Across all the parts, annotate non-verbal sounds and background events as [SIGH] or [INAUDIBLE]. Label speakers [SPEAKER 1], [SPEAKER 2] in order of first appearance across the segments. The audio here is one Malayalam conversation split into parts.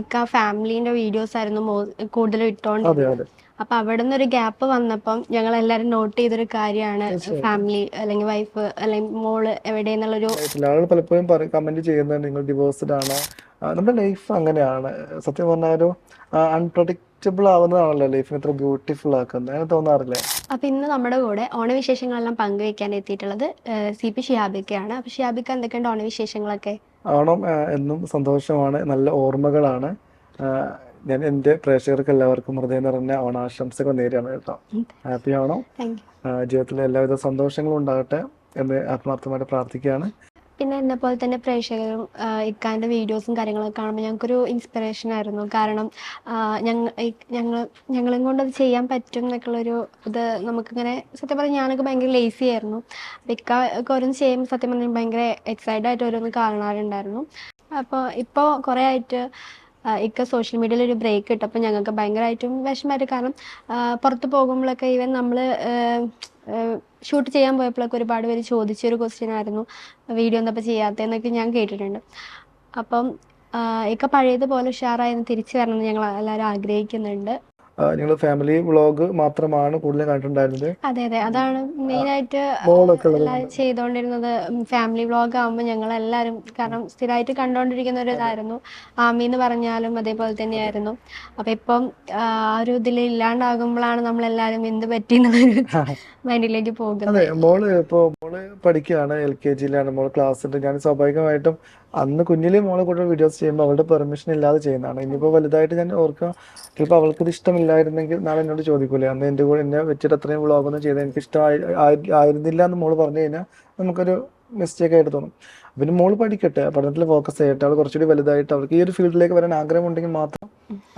[SPEAKER 1] ഇക്ക ഫാമിലിന്റെ വീഡിയോസ് ആയിരുന്നു കൂടുതൽ കൂടുതലും ഇട്ടോണ്ട്. അപ്പൊ അവിടെ നിന്ന് ഒരു ഗ്യാപ്പ് വന്നപ്പം ഞങ്ങൾ എല്ലാരും നോട്ട് ചെയ്തൊരു കാര്യമാണ് ഫാമിലി അല്ലെങ്കിൽ വൈഫ് അല്ലെങ്കിൽ മോൾ എവിടെയെന്നുള്ളൊരു.
[SPEAKER 2] ആളുകൾ പലപ്പോഴും കമന്റ് ചെയ്യുന്നത് നിങ്ങൾ ഡിവോഴ്സ്ഡ് ആണോ? നമ്മുടെ ലൈഫ് അങ്ങനെയാണ്. സത്യം പറഞ്ഞാൽ ഒരു അൺപ്രഡിക്റ്റബിൾ ആവുന്നതാണല്ലോ ലൈഫിനെ ഇത്ര ബ്യൂട്ടിഫുൾ ആക്കുന്നത്. അങ്ങനെ തോന്നാറില്ലേ?
[SPEAKER 1] അപ്പൊ ഇന്ന് നമ്മുടെ കൂടെ ഓണവിശേഷങ്ങളെല്ലാം പങ്കുവെക്കാൻ എത്തിയിട്ടുള്ളത് സി പി ഷിയാബിക്കയാണ്. അപ്പൊ ഷിയാബിക്ക എന്തൊക്കെയുണ്ട് ഓണവിശേഷങ്ങളൊക്കെ?
[SPEAKER 2] ഓണം എന്നും സന്തോഷമാണ് നല്ല ഓർമ്മകളാണ്. ഞാൻ എന്റെ പ്രേക്ഷകർക്ക് എല്ലാവർക്കും ഹൃദയം നിറഞ്ഞ ഓണാശംസകൾ നേരിയാണ് കേട്ടോ. ഹാപ്പി ഓണം. ജീവിതത്തിലെ ജീവിതത്തിൽ എല്ലാവിധ സന്തോഷങ്ങളും ഉണ്ടാകട്ടെ എന്ന് ആത്മാർത്ഥമായിട്ട് പ്രാർത്ഥിക്കുകയാണ്.
[SPEAKER 1] പിന്നെ എന്നെ പോലെ തന്നെ പ്രേക്ഷകരും ഇക്കാന്റെ വീഡിയോസും കാര്യങ്ങളൊക്കെ കാണുമ്പോൾ ഞങ്ങൾക്കൊരു ഇൻസ്പിറേഷൻ ആയിരുന്നു. കാരണം ഞങ്ങൾ ഞങ്ങൾ ഞങ്ങളും കൊണ്ട് അത് ചെയ്യാൻ പറ്റും എന്നൊക്കെയുള്ളൊരു ഇത് നമുക്കിങ്ങനെ സത്യം പറഞ്ഞാൽ ഞാനൊക്കെ ഭയങ്കര ലേസി ആയിരുന്നു. അപ്പം ഇക്ക ഒക്കെ ഓരോന്ന് ചെയ്യുമ്പോൾ സത്യം പറഞ്ഞാൽ ഭയങ്കര എക്സൈറ്റഡ് ആയിട്ട് ഓരോന്ന് കാണാറുണ്ടായിരുന്നു. അപ്പോൾ ഇപ്പോൾ കുറേ ആയിട്ട് ഇക്ക സോഷ്യൽ മീഡിയയിൽ ഒരു ബ്രേക്ക് ഇട്ടപ്പോൾ ഞങ്ങൾക്ക് ഭയങ്കരമായിട്ടും വിഷമമായിട്ട് കാരണം പുറത്ത് പോകുമ്പോഴൊക്കെ ഈവൻ നമ്മൾ ഷൂട്ട് ചെയ്യാൻ പോയപ്പോഴൊക്കെ ഒരുപാട് പേര് ചോദിച്ചൊരു ക്വസ്റ്റ്യൻ ആയിരുന്നു. വീഡിയോ എന്താ ചെയ്യാത്തതെന്നൊക്കെ ഞാൻ കേട്ടിട്ടുണ്ട്. അപ്പം ഒക്കെ പഴയതുപോലെ ഉഷാറായി തിരിച്ചു വരണം എന്ന് ഞങ്ങൾ എല്ലാവരും ആഗ്രഹിക്കുന്നുണ്ട്.
[SPEAKER 2] നിങ്ങൾ ഫാമിലി വ്ളോഗ് മാത്രമാണ് കൂടുതലും കണ്ടിട്ടുണ്ടായിരുന്നത്?
[SPEAKER 1] അതെ അതെ. അതാണ് മെയിനായിട്ട് ആയിട്ട് ചെയ്തുകൊണ്ടിരുന്നത് ഫാമിലി വ്ളോഗ് ആകുമ്പോൾ ഞങ്ങൾ എല്ലാവരും കാരണം സ്ഥിരമായിട്ട് കണ്ടുകൊണ്ടിരിക്കുന്ന ഒരു ഇതായിരുന്നു ആമി എന്ന് പറഞ്ഞാലും അതേപോലെ തന്നെയായിരുന്നു. അപ്പൊ ഇപ്പം ആ ഒരു ഇതിൽ ഇല്ലാണ്ടാകുമ്പോഴാണ് നമ്മൾ എല്ലാരും എന്ത് പറ്റി എന്നുള്ളൊരു [LAUGHS] മൈൻഡിലേക്ക് പോകുന്നത്.
[SPEAKER 2] അതെ മോൾ ഇപ്പോ മോൾ പഠിക്കുകയാണ് എൽ കെ ജിയിലാണ്. മോൾ ക്ലാസ് ഉണ്ട്. ഞാൻ സ്വാഭാവികമായിട്ടും അന്ന് കുഞ്ഞിലെ മോളെ കൂടെ വീഡിയോസ് ചെയ്യുമ്പോൾ അവളുടെ പെർമിഷൻ ഇല്ലാതെ ചെയ്യുന്നതാണ്. ഇനിയിപ്പോൾ വലുതായിട്ട് ഞാൻ ഓർക്കുക ചിലപ്പോൾ അവൾക്കത് ഇഷ്ടമില്ലായിരുന്നെങ്കിൽ നാളെ എന്നോട് ചോദിക്കൂലേ? അന്ന് എന്റെ കൂടെ എന്നെ വെച്ചിട്ട് അത്രയും വ്ളോഗൊന്നും ചെയ്ത് എനിക്ക് ഇഷ്ടമായി ആയി- ആയിരുന്നില്ല എന്ന് മോൾ പറഞ്ഞു കഴിഞ്ഞാൽ നമുക്കൊരു മിസ്റ്റേക്ക് ആയിട്ട് തോന്നും. പിന്നെ മോൾ പഠിക്കട്ടെ പഠനത്തിൽ ഫോക്കസ് ചെയ്യട്ടെ അവൾ കുറച്ചുകൂടി വലുതായിട്ട് അവൾക്ക് ഈ ഒരു ഫീൽഡിലേക്ക് വരാൻ ആഗ്രഹം ഉണ്ടെങ്കിൽ മാത്രം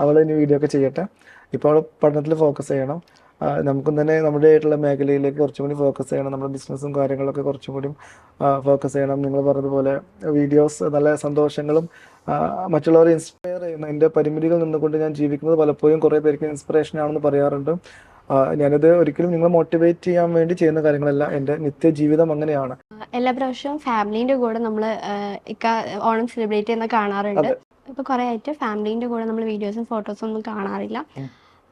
[SPEAKER 2] അവൾ ഇനി വീഡിയോ ഒക്കെ ചെയ്യട്ടെ. ഇപ്പോൾ അവൾ പഠനത്തിൽ ഫോക്കസ് ചെയ്യണം. നമുക്കും തന്നെ നമ്മുടെ ആയിട്ടുള്ള മേഖലയിലേക്ക് കുറച്ചും കൂടി ഫോക്കസ് ചെയ്യണം. നമ്മുടെ ബിസിനസ്സും കാര്യങ്ങളൊക്കെ കുറച്ചും കൂടി ഫോക്കസ് ചെയ്യണം. നിങ്ങൾ പറഞ്ഞതുപോലെ വീഡിയോസ് നല്ല സന്തോഷങ്ങളും മറ്റുള്ളവരെ ഇൻസ്പയർ ചെയ്യുന്ന എന്റെ പരിമിതികൾ നിന്നുകൊണ്ട് ഞാൻ ജീവിക്കുന്നത് പലപ്പോഴും കുറേ പേർക്ക് ഇൻസ്പിറേഷൻ ആണെന്ന് പറയാറുണ്ട്. ഞാനത് ഒരിക്കലും നിങ്ങളെ മോട്ടിവേറ്റ് ചെയ്യാൻ വേണ്ടി ചെയ്യുന്ന കാര്യങ്ങളല്ല. എന്റെ നിത്യജീവിതം അങ്ങനെയാണ്.
[SPEAKER 1] എല്ലാ പ്രാവശ്യവും ഫാമിലിന്റെ കൂടെ നമ്മൾ ഓണം സെലിബ്രേറ്റ് ചെയ്യുന്ന കാണാറുണ്ട്. ഇപ്പൊ കുറെ ആയിട്ട് ഫാമിലിന്റെ കൂടെ നമ്മൾ വീഡിയോസും ഫോട്ടോസും ഒന്നും കാണാറില്ല.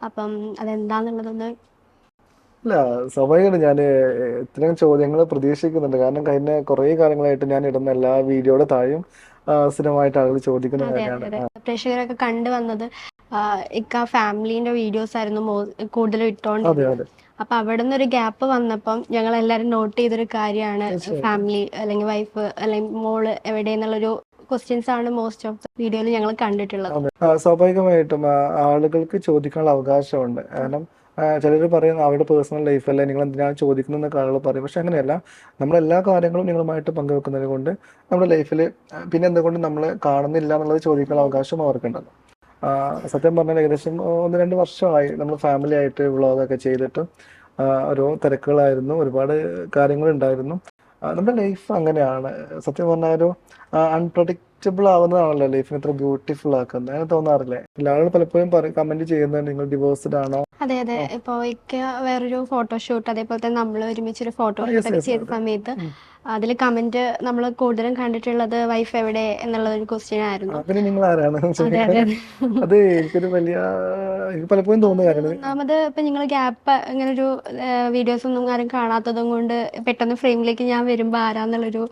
[SPEAKER 1] അപ്പം അതെന്താന്നുള്ളതൊന്ന്
[SPEAKER 2] അല്ല സ്വാഭാവികമാണ് ഞാൻ ഇത്രയും ചോദ്യങ്ങൾ പ്രതീക്ഷിക്കുന്നുണ്ട്. കാരണം കഴിഞ്ഞ കുറേ കാലങ്ങളായിട്ട് ഞാൻ ഇടുന്ന എല്ലാ വീഡിയോയുടെ താഴെയും ആ, സ്ഥിരമായിട്ട് ആളുകൾ ചോദിക്കുന്ന
[SPEAKER 1] അതെ
[SPEAKER 2] കാര്യമാണ്.
[SPEAKER 1] അതെ പ്രേക്ഷകരൊക്കെ കണ്ടു വന്നത് ആ, ഇക്ക ഫാമിലിന്റെ വീഡിയോസ് ആയിരുന്നു മോ- കൂടുതലും ഇട്ടോണ്ട്
[SPEAKER 2] അതെ അതെ.
[SPEAKER 1] അപ്പൊ അവിടെ നിന്ന് ഒരു ഗ്യാപ്പ് വന്നപ്പം ഞങ്ങൾ എല്ലാരും നോട്ട് ചെയ്തൊരു കാര്യമാണ് ഫാമിലി അല്ലെങ്കിൽ വൈഫ് അല്ലെങ്കിൽ മോൾ എവിടെയെന്നുള്ളൊരു ക്വസ്റ്റ്യൻസ് ആണ് മോസ്റ്റ് ഓഫ് വീഡിയോയിൽ ഞങ്ങൾ കണ്ടിട്ടുള്ളത്.
[SPEAKER 2] സ്വാഭാവികമായിട്ടും ആളുകൾക്ക് ചോദിക്കാനുള്ള അവകാശമുണ്ട്. കാരണം ചിലർ പറയും അവരുടെ പേഴ്സണൽ ലൈഫ് അല്ല നിങ്ങൾ എന്തിനാണ് ചോദിക്കുന്നതെന്നൊക്കെ ആളുകൾ പറയും. പക്ഷെ അങ്ങനെയല്ല. നമ്മൾ എല്ലാ കാര്യങ്ങളും നിങ്ങളുമായിട്ട് പങ്കുവെക്കുന്നത് കൊണ്ട് നമ്മുടെ ലൈഫിൽ പിന്നെ എന്തുകൊണ്ട് നമ്മൾ കാണുന്നില്ല എന്നുള്ളത് ചോദിക്കാനുള്ള അവകാശം അവർക്കുണ്ടല്ലോ. സത്യം പറഞ്ഞാൽ ഏകദേശം ഒന്ന് രണ്ട് വർഷമായി നമ്മൾ ഫാമിലി ആയിട്ട് വ്ളോഗൊക്കെ ചെയ്തിട്ട് ഓരോ തിരക്കുകളായിരുന്നു ഒരുപാട് കാര്യങ്ങളുണ്ടായിരുന്നു നമ്മുടെ ലൈഫ് അങ്ങനെയാണ്. സത്യം പറഞ്ഞാൽ അൺപ്രഡിക്റ്റബിൾ ആവുന്നതാണല്ലോ ലൈഫിനെ ഇത്ര ബ്യൂട്ടിഫുൾ ആക്കുന്നത് അങ്ങനെ തോന്നാറില്ലേ? എല്ലാവരും പലപ്പോഴും പറയും കമന്റ് ചെയ്യുന്നത് നിങ്ങൾ ഡിവോഴ്സ്ഡ് ആണോ?
[SPEAKER 1] അതെ അതെ. ഇപ്പൊ വേറൊരു ഫോട്ടോഷൂട്ട് അതേപോലെ തന്നെ നമ്മൾ ഒരുമിച്ചൊരു ഒരു
[SPEAKER 2] ഫോട്ടോ
[SPEAKER 1] ചെയ്ത സമയത്ത് അതിൽ കമന്റ് നമ്മൾ കൂടുതലും കണ്ടിട്ടുള്ളത് വൈഫ് എവിടെ എന്നുള്ള ഒരു ക്വസ്റ്റ്യൻ ആയിരുന്നു. അത്
[SPEAKER 2] എനിക്കൊരു വലിയ എനിക്ക് പലപ്പോഴും തോന്നുന്ന കാര്യമാണ്
[SPEAKER 1] ഒന്നാമത് ഇപ്പൊ നിങ്ങൾ ഗ്യാപ്പ് ഇങ്ങനെ ഒരു വീഡിയോസ് ഒന്നും ആരും കാണാത്തതും കൊണ്ട് പെട്ടെന്ന് ഫ്രെയിമിലേക്ക് ഞാൻ വരുമ്പോ ആരാന്നുള്ളൊരു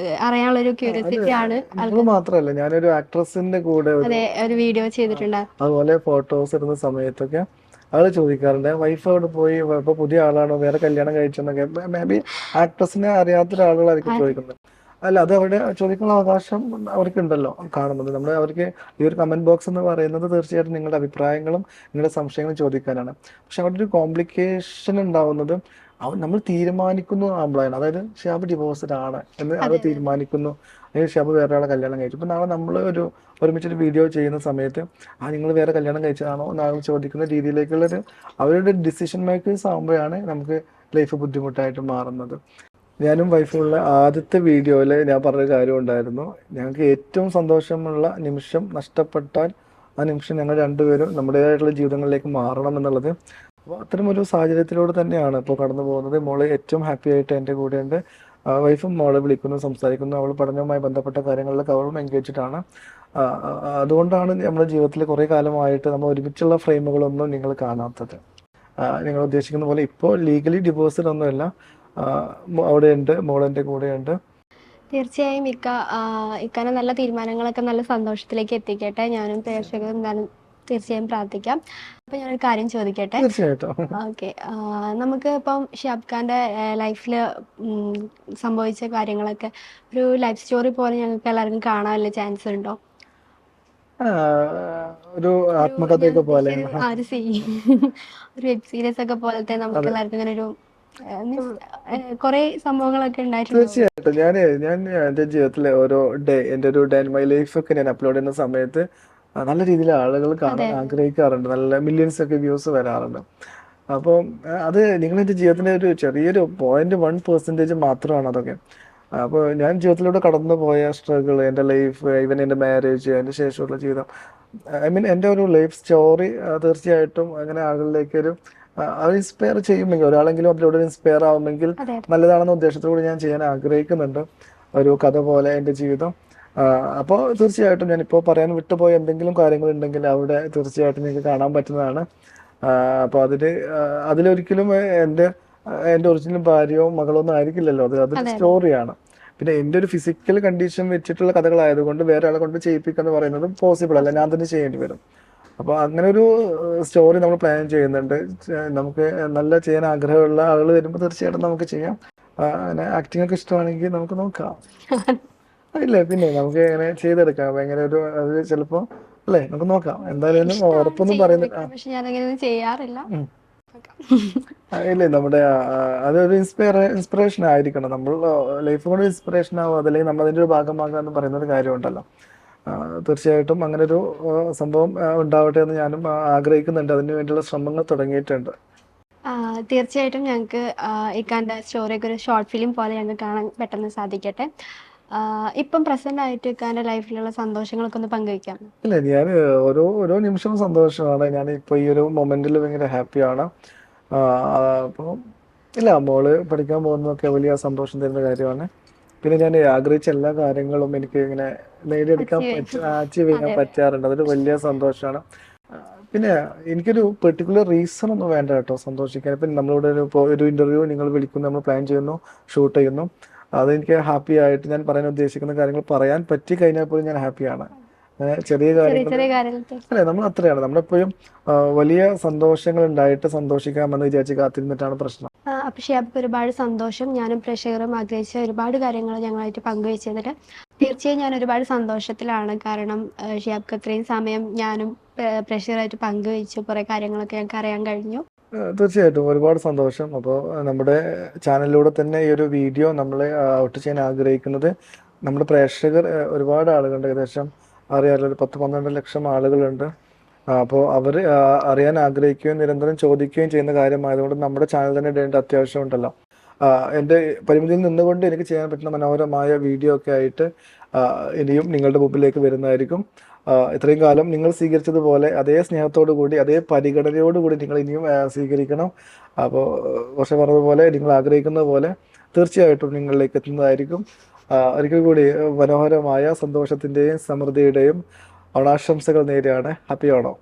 [SPEAKER 1] ഏഹ്, അറിയാനുള്ളൊരു ക്യൂരിയോസിറ്റി ആണ്
[SPEAKER 2] നിങ്ങൾ മാത്രമല്ല ഞാനൊരു ആക്ട്രസിന്റെ കൂടെ ഒരു
[SPEAKER 1] അതെ ഒരു വീഡിയോ ചെയ്തിട്ടുണ്ട്?
[SPEAKER 2] അതുപോലെ ഫോട്ടോസ് ഇടുന്ന സമയത്തൊക്കെ ആൾ ചോദിക്കാറുണ്ട്. വൈഫ് അവിടെ പോയി? ഇപ്പൊ പുതിയ ആളാണോ? വേറെ കല്യാണം കഴിച്ചെന്നൊക്കെ. മേ ബി ആക്ട്രസിനെ അറിയാത്ത ഒരാളുകളായിരിക്കും ചോദിക്കുന്നത്. അല്ല അത് അവരുടെ ചോദിക്കാനുള്ള അവകാശം അവർക്കുണ്ടല്ലോ കാണുന്നത്. നമ്മൾ അവർക്ക് ഈ ഒരു കമന്റ് ബോക്സ് എന്ന് പറയുന്നത് തീർച്ചയായിട്ടും നിങ്ങളുടെ അഭിപ്രായങ്ങളും നിങ്ങളുടെ സംശയങ്ങളും ചോദിക്കാനാണ്. പക്ഷെ അവിടെ ഒരു കോംപ്ലിക്കേഷൻ ഉണ്ടാവുന്നത് നമ്മൾ തീരുമാനിക്കുന്നു ആകുമ്പോഴാണ് അതായത് ഷാബ് ഡിവോഴ്സ്ഡ് ആണ് എന്ന് അവർ തീരുമാനിക്കുന്നു. അല്ലെങ്കിൽ ഷാബ് വേറെ ആളെ കല്യാണം കഴിച്ചു. ഇപ്പം നാളെ നമ്മൾ ഒരു ഒരുമിച്ചൊരു വീഡിയോ ചെയ്യുന്ന സമയത്ത് ആ നിങ്ങൾ വേറെ കല്യാണം കഴിച്ചതാണോ? എന്നാണ് ചോദിക്കുന്ന രീതിയിലേക്കുള്ളൊരു അവരുടെ ഡിസിഷൻ മേക്കേഴ്സ് ആകുമ്പോഴാണ് നമുക്ക് ലൈഫ് ബുദ്ധിമുട്ടായിട്ട് മാറുന്നത്. ഞാനും വൈഫുള്ള ആദ്യത്തെ വീഡിയോയിൽ ഞാൻ പറഞ്ഞ കാര്യം ഉണ്ടായിരുന്നു. ഞങ്ങൾക്ക് ഏറ്റവും സന്തോഷമുള്ള നിമിഷം നഷ്ടപ്പെട്ടാൽ ആ നിമിഷം ഞങ്ങൾ രണ്ടുപേരും നമ്മുടേതായിട്ടുള്ള ജീവിതങ്ങളിലേക്ക് മാറണം എന്നുള്ളത് അപ്പോൾ അത്തരം ഒരു സാഹചര്യത്തിലൂടെ തന്നെയാണ് ഇപ്പോൾ കടന്നു പോകുന്നത്. മോൾ ഏറ്റവും ഹാപ്പി ആയിട്ട് എന്റെ കൂടെയുണ്ട്. വൈഫും മോളെ വിളിക്കുന്നു സംസാരിക്കുന്നു. അവൾ പഠനവുമായി ബന്ധപ്പെട്ട കാര്യങ്ങളിലൊക്കെ അവളും എൻഗേജിട്ടാണ് അതുകൊണ്ടാണ് നമ്മുടെ ജീവിതത്തിൽ കുറേ കാലമായിട്ട് നമ്മൾ ഒരുമിച്ചുള്ള ഫ്രെയിമുകളൊന്നും നിങ്ങൾ കാണാത്തത്. നിങ്ങൾ ഉദ്ദേശിക്കുന്ന പോലെ ഇപ്പോൾ ലീഗലി മോ- അവിടെയുണ്ട് മോളെന്റെ കൂടെയുണ്ട്.
[SPEAKER 1] തീർച്ചയായും ഇക്ക ഇക്കാനെ നല്ല തീരുമാനങ്ങളൊക്കെ നല്ല സന്തോഷത്തിലേക്ക് എത്തിക്കട്ടെ. ഞാനും പ്രേക്ഷകരും തീർച്ചയായും പ്രാർത്ഥിക്കാം. അപ്പൊ ഞാനൊരു കാര്യം ചോദിക്കട്ടെ? ഓക്കെ. നമുക്ക് ഇപ്പം ഷിയാബ് ഖാന്റെ ലൈഫിൽ സംഭവിച്ച കാര്യങ്ങളൊക്കെ ഒരു ലൈഫ് സ്റ്റോറി പോലെ ഞങ്ങൾക്ക് എല്ലാവർക്കും കാണാൻ വല്ല ചാൻസ് ഉണ്ടോ?
[SPEAKER 2] ഒരു ആത്മകഥയൊക്കെ പോലെ.
[SPEAKER 1] ഒരു വെബ് സീരീസ് ഒക്കെ പോലത്തെ നമുക്ക് എല്ലാവർക്കും ഇങ്ങനെ ഒരു കുറെ സംഭവങ്ങളൊക്കെ ഉണ്ടായിട്ടുണ്ട്?
[SPEAKER 2] തീർച്ചയായിട്ടും. ഞാൻ ഞാൻ എന്റെ ജീവിതത്തിലെ ഓരോ ഡേ എന്റെ ഒരു ഡേ മൈ ലൈഫ് ഒക്കെ ഞാൻ അപ്ലോഡ് ചെയ്യുന്ന സമയത്ത് ആ, നല്ല രീതിയിൽ ആളുകൾ കാണാൻ ആഗ്രഹിക്കാറുണ്ട്. നല്ല മില്യൺസ് ഒക്കെ വ്യൂസ് വരാറുണ്ട്. അപ്പോൾ അത് നിങ്ങൾ എന്റെ ജീവിതത്തിന്റെ ഒരു ചെറിയൊരു പോയിന്റ് വൺ പെർസെന്റേജ് മാത്രമാണ് അതൊക്കെ. അപ്പോൾ ഞാൻ ജീവിതത്തിലൂടെ കടന്നു പോയ സ്ട്രഗിൾ എന്റെ ലൈഫ് ഈവൻ എന്റെ മാരേജ് അതിന് ശേഷമുള്ള ജീവിതം ഐ മീൻ എന്റെ ഒരു ലൈഫ് സ്റ്റോറി തീർച്ചയായിട്ടും അങ്ങനെ ആളുകളിലേക്ക് ഒരു ആ, അത് ഇൻസ്പയർ ചെയ്യുമെങ്കിൽ ഒരാളെങ്കിലും അതിലൂടെ ഇൻസ്പയർ ആവുമെങ്കിൽ നല്ലതാണെന്ന ഉദ്ദേശത്തോടെ ഞാൻ ചെയ്യാൻ ആഗ്രഹിക്കുന്നുണ്ട്. ഒരു കഥ പോലെ എന്റെ ജീവിതം. അപ്പോൾ തീർച്ചയായിട്ടും ഞാൻ ഞാനിപ്പോൾ പറയാൻ വിട്ടുപോയ എന്തെങ്കിലും കാര്യങ്ങൾ ഉണ്ടെങ്കിൽ അവിടെ തീർച്ചയായിട്ടും എനിക്ക് കാണാൻ പറ്റുന്നതാണ്. അപ്പോൾ അതിൽ അതിലൊരിക്കലും എന്റെ എന്റെ ഒറിജിനൽ ഭാര്യയോ മകളോ ഒന്നും ആയിരിക്കില്ലല്ലോ. അത് അതൊരു സ്റ്റോറിയാണ് പിന്നെ എന്റെ ഒരു ഫിസിക്കൽ കണ്ടീഷൻ വെച്ചിട്ടുള്ള കഥകളായതുകൊണ്ട് വേറെ ആളെ കൊണ്ട് ചെയ്യിപ്പിക്കുക എന്ന് പറയുന്നത് പോസിബിൾ അല്ല. ഞാൻ തന്നെ ചെയ്യേണ്ടി വരും. അപ്പോൾ അങ്ങനെ ഒരു സ്റ്റോറി നമ്മൾ പ്ലാൻ ചെയ്യുന്നുണ്ട്. നമുക്ക് നല്ല ചെയ്യാൻ ആഗ്രഹമുള്ള ആളുകൾ വരുമ്പോൾ തീർച്ചയായിട്ടും നമുക്ക് ചെയ്യാം. അങ്ങനെ ആക്ടിംഗ് ഒക്കെ ഇഷ്ടമാണെങ്കിൽ നമുക്ക് നോക്കാം. [LAUGHS] ഇല്ല പിന്നെ നമുക്ക് ഇങ്ങനെ ചെയ്തെടുക്കാം? ഭയങ്കര ഒരു അത് ചിലപ്പോ അല്ലേ? നമുക്ക് നോക്കാം. എന്തായാലും ഉറപ്പൊന്നും പറയുന്നില്ല
[SPEAKER 1] അങ്ങനെ ചെയ്യാറില്ല. [LAUGHS]
[SPEAKER 2] ഇല്ലേ നമ്മുടെ അതൊരു ഇൻസ്പയർ ഇൻസ്പിറേഷൻ ആയിരിക്കണം. നമ്മൾ ലൈഫ് കൊണ്ട് ഇൻസ്പിറേഷൻ ആവും അതല്ലെങ്കിൽ നമ്മൾ അതിന്റെ ഒരു ഭാഗമാകുക എന്ന് പറയുന്ന ഒരു കാര്യമുണ്ടല്ലോ തീർച്ചയായിട്ടും അങ്ങനെ ഒരു സംഭവം ഉണ്ടാവട്ടെ എന്ന് ഞാനും ആഗ്രഹിക്കുന്നുണ്ട്. അതിനു വേണ്ടിയുള്ള ശ്രമങ്ങൾ തുടങ്ങിയിട്ടുണ്ട്.
[SPEAKER 1] തീർച്ചയായിട്ടും ഞങ്ങൾക്ക് ഇക്കാന്റെ സ്റ്റോറിയൊക്കെ ഒരു ഷോർട്ട് ഫിലിം പോലെ ഞങ്ങൾക്ക് കാണാൻ പെട്ടെന്ന് സാധിക്കട്ടെ. ഇപ്പം പ്രസന്റ് ആയിട്ട് ഇക്കാന്റെ ലൈഫിലുള്ള സന്തോഷങ്ങളൊക്കെ ഒന്ന് പങ്കുവയ്ക്കാം
[SPEAKER 2] ഇല്ല ഞാൻ ഓരോ ഓരോ നിമിഷവും സന്തോഷമാണ്. ഞാൻ ഇപ്പോൾ ഈ ഒരു മൊമെന്റിൽ ഭയങ്കര ഹാപ്പിയാണ്. അപ്പോൾ ഇല്ല മോൾ പഠിക്കാൻ പോകുന്നതൊക്കെ വലിയ സന്തോഷം തരുന്ന കാര്യമാണ്. പിന്നെ ഞാൻ ആഗ്രഹിച്ച എല്ലാ കാര്യങ്ങളും എനിക്ക് ഇങ്ങനെ നേടിയെടുക്കാൻ പറ്റ അച്ചീവ് ചെയ്യാൻ പറ്റാറുണ്ട്. അതൊരു വലിയ സന്തോഷമാണ് പിന്നെ എനിക്കൊരു പെർട്ടിക്കുലർ റീസൺ ഒന്നും വേണ്ട കേട്ടോ സന്തോഷിക്കാൻ. ഇപ്പം നമ്മളിവിടെ ഒരു ഇപ്പോൾ ഒരു ഇന്റർവ്യൂ നിങ്ങൾ വിളിക്കുന്നു നമ്മൾ പ്ലാൻ ചെയ്യുന്നു ഷൂട്ട് ചെയ്യുന്നു. അതെനിക്ക് ഹാപ്പി ആയിട്ട് ഞാൻ പറയാൻ ഉദ്ദേശിക്കുന്ന കാര്യങ്ങൾ പറയാൻ പറ്റി കഴിഞ്ഞാൽ പോലും ഞാൻ ഹാപ്പിയാണ് ചെറിയ കാര്യങ്ങൾ അല്ലെ നമ്മൾ അത്രയാണ്. നമ്മളെപ്പോഴും വലിയ സന്തോഷങ്ങൾ ഉണ്ടായിട്ട് സന്തോഷിക്കാമെന്ന് വിചാരിച്ച് കാത്തിരുന്നിട്ടാണ് പ്രശ്നം.
[SPEAKER 1] ആ, അപ്പൊ ഒരുപാട് സന്തോഷം. ഞാനും പ്രേക്ഷകരും ആഗ്രഹിച്ച ഒരുപാട് കാര്യങ്ങൾ ഞങ്ങളായിട്ട് പങ്കുവെച്ചതിൽ തീർച്ചയായും ഞാൻ ഒരുപാട് സന്തോഷത്തിലാണ്. കാരണം ഷിയാബ്ക്ക് അത്രയും സമയം ഞാനും പ്രേ- പ്രേക്ഷകരായിട്ട് പങ്കുവെച്ചു കുറെ കാര്യങ്ങളൊക്കെ ഞങ്ങൾക്ക് അറിയാൻ കഴിഞ്ഞു.
[SPEAKER 2] തീർച്ചയായിട്ടും ഒരുപാട് സന്തോഷം. അപ്പോൾ നമ്മുടെ ചാനലിലൂടെ തന്നെ ഈ ഒരു വീഡിയോ നമ്മളെ ഔട്ട് ചെയ്യാൻ ആഗ്രഹിക്കുന്നത് നമ്മുടെ പ്രേക്ഷകർ ഒരുപാട് ആളുകളുണ്ട്. ഏകദേശം അറിയാമല്ലോ ഒരു പത്ത് പന്ത്രണ്ട് ലക്ഷം ആളുകളുണ്ട്. അപ്പോൾ അവർ അറിയാൻ ആഗ്രഹിക്കുകയും നിരന്തരം ചോദിക്കുകയും ചെയ്യുന്ന കാര്യമായതുകൊണ്ട് നമ്മുടെ ചാനൽ തന്നെ ഇടേണ്ട അത്യാവശ്യമുണ്ടല്ലോ എന്റെ പരിമിതിയിൽ നിന്നുകൊണ്ട് എനിക്ക് ചെയ്യാൻ പറ്റുന്ന മനോഹരമായ വീഡിയോ ഒക്കെ ആയിട്ട് ഇനിയും നിങ്ങളുടെ മുമ്പിലേക്ക് വരുന്നതായിരിക്കും. ഇത്രയും കാലം നിങ്ങൾ സ്വീകരിച്ചതുപോലെ അതേ സ്നേഹത്തോടു കൂടി അതേ പരിഗണനയോട് കൂടി നിങ്ങൾ ഇനിയും സ്വീകരിക്കണം. അപ്പോൾ പക്ഷേ പറഞ്ഞതുപോലെ നിങ്ങൾ ആഗ്രഹിക്കുന്ന പോലെ തീർച്ചയായിട്ടും നിങ്ങളിലേക്ക് എത്തുന്നതായിരിക്കും. ഒരിക്കൽ കൂടി മനോഹരമായ സന്തോഷത്തിന്റെയും സമൃദ്ധിയുടെയും ഓണാശംസകൾ നേരെയാണ് ഹാപ്പി ഓണം.